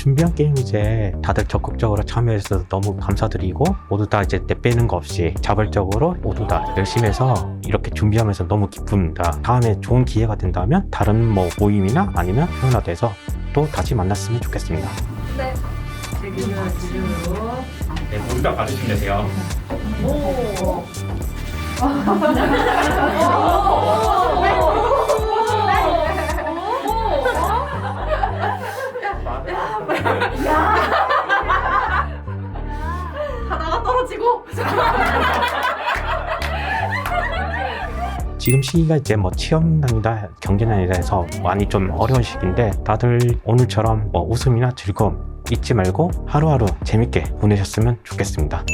준비한 게임 이제 다들 적극적으로 참여해서 너무 감사드리고 모두 다 이제 내 빼는 거 없이 자발적으로 모두 다 열심히 해서 이렇게 준비하면서 너무 기쁩니다. 다음에 좋은 기회가 된다면 다른 뭐 모임이나 아니면 표현화돼서 또 다시 만났으면 좋겠습니다. 네. 네, 모두 다 받으시면 되세요. 오. 하다가 떨어지고. 지금 시기가 이제 뭐 취업난이다 경제난이다 해서 많이 좀 어려운 시기인데 다들 오늘처럼 뭐 웃음이나 즐거움 잊지 말고 하루하루 재밌게 보내셨으면 좋겠습니다.